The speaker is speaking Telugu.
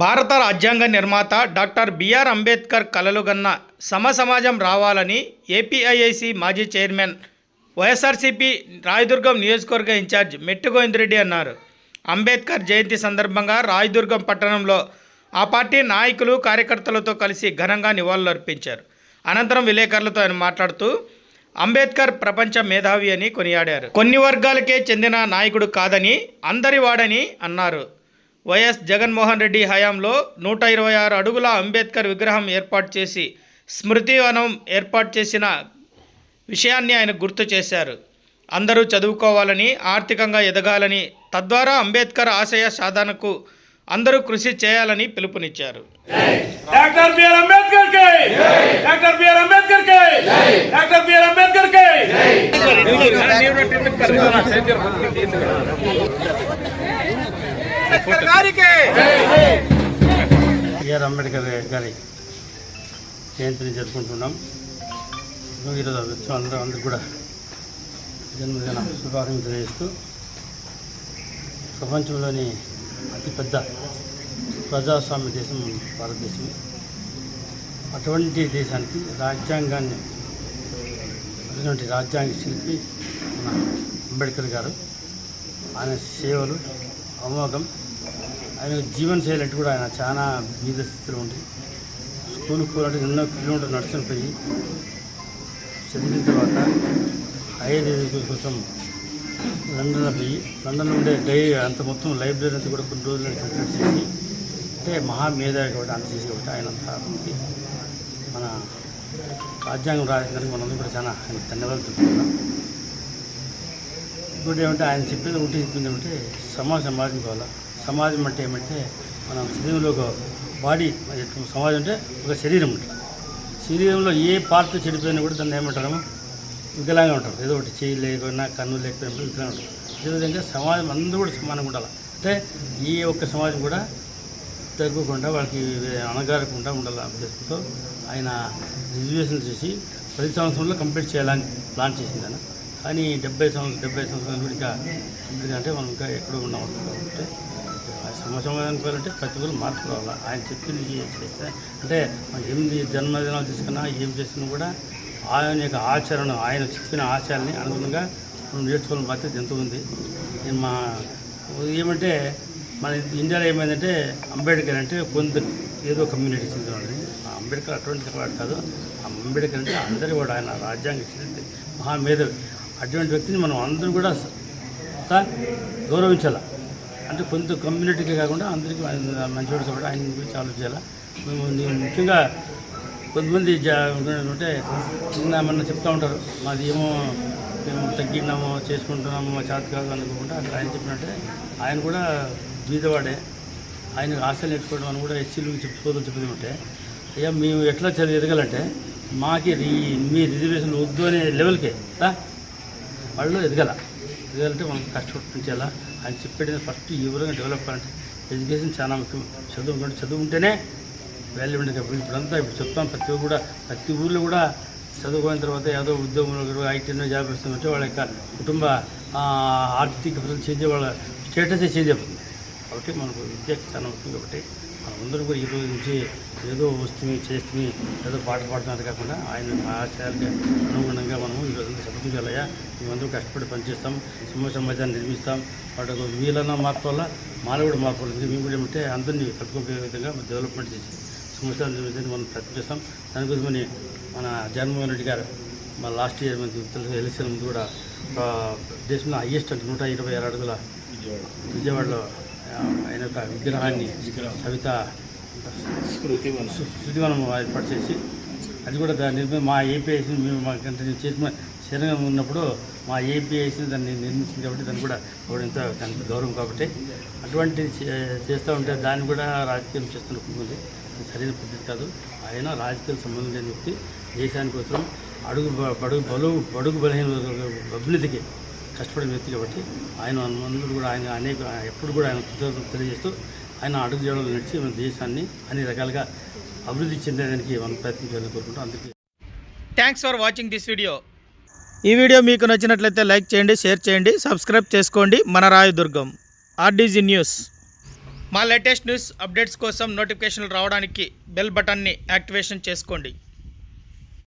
భారత రాజ్యాంగ నిర్మాత డాక్టర్ బిఆర్ అంబేద్కర్ కలలుగన్న సమ సమాజం రావాలని ఏపీఐఐసి మాజీ చైర్మన్ వైఎస్ఆర్సీపీ రాయదుర్గం నియోజకవర్గ ఇన్ఛార్జ్ మెట్టు గోవిందరెడ్డి అన్నారు. అంబేద్కర్ జయంతి సందర్భంగా రాయదుర్గం పట్టణంలో ఆ పార్టీ నాయకులు కార్యకర్తలతో కలిసి ఘనంగా నివాళులర్పించారు. అనంతరం విలేకరులతో ఆయన మాట్లాడుతూ అంబేద్కర్ ప్రపంచ మేధావి అని కొనియాడారు. కొన్ని వర్గాలకే చెందిన నాయకుడు కాదని అందరి వాడని అన్నారు. వైఎస్ జగన్మోహన్ రెడ్డి హయాంలో నూట ఇరవై ఆరు అడుగుల అంబేద్కర్ విగ్రహం ఏర్పాటు చేసి స్మృతివనం ఏర్పాటు చేసిన విషయాన్ని ఆయన గుర్తు చేశారు. అందరూ చదువుకోవాలని ఆర్థికంగా ఎదగాలని తద్వారా అంబేద్కర్ ఆశయ సాధనకు అందరూ కృషి చేయాలని పిలుపునిచ్చారు. అంబేద్కర్ బిఆర్ అంబేద్కర్ గారి జయంతిని జరుపుకుంటున్నాం. ఈరోజు వచ్చి అందరూ అందరూ కూడా జన్మదిన శుభాకాంక్షలు తెలియజేస్తూ ప్రపంచంలోని అతిపెద్ద ప్రజాస్వామ్య దేశం భారతదేశం అటువంటి దేశానికి రాజ్యాంగాన్ని అటువంటి రాజ్యాంగ శిల్పి మన అంబేద్కర్ గారు. ఆయన సేవలు అమోఘం. ఆయన జీవన శైలి అంటే కూడా ఆయన చాలా బీద స్థితిలో ఉంది స్కూల్కి పోవాలంటే ఎన్నో కిలోమీటర్లు నడుచుని పోయి చదివిన తర్వాత హైయర్ ఎడ్యుకేషన్ కోసం లండన్లో పోయి లండన్లో ఉండే డై అంత మొత్తం లైబ్రరీ అంతా కూడా కొన్ని రోజులు కంప్లీట్ చేసి అంటే మహామేధావి కాబట్టి అంత చేసి కాబట్టి ఆయన అంతా మన రాజ్యాంగం రాజకీయానికి మనందరూ కూడా చాలా ఆయన ధన్యవాదాలు తెలుపుతున్నాం ఇంకోటి ఏమంటే ఆయన చెప్పేది ఒకటి చెప్పింది ఏమంటే సమాజం సమాజం కావాలా. సమాజం అంటే ఏమంటే మనం శరీరంలో ఒక బాడీ సమాజం అంటే ఒక శరీరం ఉంటుంది. శరీరంలో ఏ పార్ట్ చెడిపోయినా కూడా దాన్ని ఏమంటారు వికలాంగా ఉంటారు. ఏదో ఒకటి చేయి లేకపోయినా కన్ను లేకపోయినా వికలాంగా ఉంటారు. అదేవిధంగా సమాజం అందరూ కూడా సమానంగా ఉండాలి? అంటే ఏ ఒక్క సమాజం కూడా తగ్గకుండా వాళ్ళకి అనగారకుండా ఉండాలి ఉద్దేశంతో ఆయన రిజర్వేషన్ చేసి ప్రతి సంవత్సరంలో కంప్లీట్ చేయాలని ప్లాన్ చేసింది కానీ డెబ్బై సంవత్సరం డెబ్బై సంవత్సరాలు కూడా ఇంకా ఎందుకంటే మనం ఇంకా ఎక్కడో ఉన్నాం కాబట్టి ఆ సమ సమాధానం పోవాలంటే ప్రతి ఒక్కరు మార్పు రావాలి. ఆయన చెప్పింది చేస్తే అంటే మనం ఎనిమిది జన్మదినాలు తీసుకున్నా ఏం చేసినా కూడా ఆయన యొక్క ఆచరణ ఆయన చెప్పిన ఆచారాన్ని అనుగుణంగా మనం నేర్చుకోవాలని బాధ్యత ఎంత ఉంది. నేను మా ఏమంటే మన ఇండియాలో ఏమైందంటే అంబేద్కర్ అంటే కొంత ఏదో కమ్యూనిటీ చెందినవాడిని ఆ అంబేద్కర్ అటువంటి వాడు కాదు. ఆ అంబేద్కర్ అంటే అందరి వాడు. ఆయన రాజ్యాంగ మహామేధవి. అటువంటి వ్యక్తిని మనం అందరూ కూడా స- గౌరవించాలి? అంటే కొంత కమ్యూనిటీకే కాకుండా అందరికీ ఆయన మంచివాడు కాబట్టి ఆయన గురించి ఆలోచించాలా? మేము ముఖ్యంగా కొంతమంది జా అంటే నిన్న మొన్న చెప్తూ ఉంటారు మాది ఏమో మేము తగ్గినామో చేసుకుంటున్నామో మా చేత కాదు అనుకోకుండా అక్కడ ఆయన చెప్పినట్టే ఆయన కూడా బీదవాడే. ఆయన ఆశలు నేర్చుకోవడం అని కూడా ఎస్సీలు చెప్పి సోదరు చెప్పింది ఉంటే అయ్యా మేము ఎట్లా చదివి ఎదగాలంటే మాకి రీ- మీ రిజర్వేషన్ వద్దు అనే లెవెల్కే వాళ్ళు ఎదగాల. ఎదగాలంటే మనం కష్టపడించాలా ఆయన చెప్పేది ఫస్ట్ ఈ విధంగా డెవలప్ అవ్వాలంటే ఎడ్యుకేషన్ చాలా ముఖ్యం. చదువు చదువుకుంటేనే చదువు ఉంటేనే వాల్యూ ఉండదు. ఇప్పుడు ఇప్పుడంతా ఇప్పుడు చెప్తాం ప్రతి ఊరు కూడా ప్రతి ఊర్లో కూడా చదువుకున్న తర్వాత ఏదో ఉద్యోగంలో ఐటీలో జాబ్ వస్తుందంటే వాళ్ళ యొక్క కుటుంబ ఆర్థిక పరిస్థితి చేంజ్ వాళ్ళ స్టేటసే చేంజ్ అవుతుంది కాబట్టి మనకు విద్య చాలా ముఖ్యం కాబట్టి మనమందరం కూడా ఈ రోజు నుంచి ఏదో వస్తుంది చేస్తుంది ఏదో పాట పాడుతున్నది కాకుండా ఆయన ఆచారానికి అనుగుణంగా మనము ఈ రోజు చదువుకోగలయా మేమందరూ కష్టపడి పనిచేస్తాం సమాజ సమాజాన్ని నిర్మిస్తాం. వాటి వీళ్ళన్న మార్పు వల్ల మాలో కూడా మార్పు వస్తుంది మేము కూడా ఏమంటే అందరినీ కలుపుకునే విధంగా డెవలప్మెంట్ చేసి సమాజాన్ని నిర్మించడానికి మనం ప్రయత్నం చేస్తాం దాని గురించి మన జగన్మోహన్ రెడ్డి గారు మన లాస్ట్ ఇయర్ మనకి తెలుసు ఎలక్షన్ ముందు కూడా దేశంలో హయ్యెస్ట్ అంటే నూట ఇరవై ఆరు అడుగుల విజయవాడలో ఆయన యొక్క విగ్రహాన్ని కవిత శృతివనం ఏర్పాటు చేసి అది కూడా దాన్ని మా ఏపీఐసి మేము మాకంటే నేను చేసిన శరణం ఉన్నప్పుడు మా ఏపీఐసిని దాన్ని నిర్మించింది కాబట్టి దాన్ని కూడా కూడా దానికి గౌరవం కాబట్టి అటువంటి చే- చేస్తూ ఉంటే దాన్ని కూడా రాజకీయం చేస్తున్న ఉంది సరైన పద్ధతి కాదు. ఆయన రాజకీయ సంబంధం లేని వ్యక్తి దేశానికి కోసం అడుగు బడుగు బలు బడుగు బలహీన అభివృద్ధికి కష్టపడిన వ్యక్తి కాబట్టి ఆయన అందరూ కూడా ఆయన అనేక ఎప్పుడు కూడా ఆయన కృతజ్ఞతలు తెలియజేస్తూ ఆయన అడుగు చేయడంలో నడిచి మన దేశాన్ని అన్ని రకాలుగా అభివృద్ధి చెందడానికి మనం ప్రయత్నం చేయాలని కోరుకుంటాం అందుకే thanks for watching this video ఈ వీడియో మీకు నచ్చినట్లయితే లైక్ చేయండి షేర్ చేయండి సబ్స్క్రైబ్ చేసుకోండి. మన రాయదుర్గం ఆర్డీజీ న్యూస్ మా లేటెస్ట్ న్యూస్ అప్డేట్స్ కోసం నోటిఫికేషన్లు రావడానికి బెల్ బటన్ని యాక్టివేషన్ చేసుకోండి.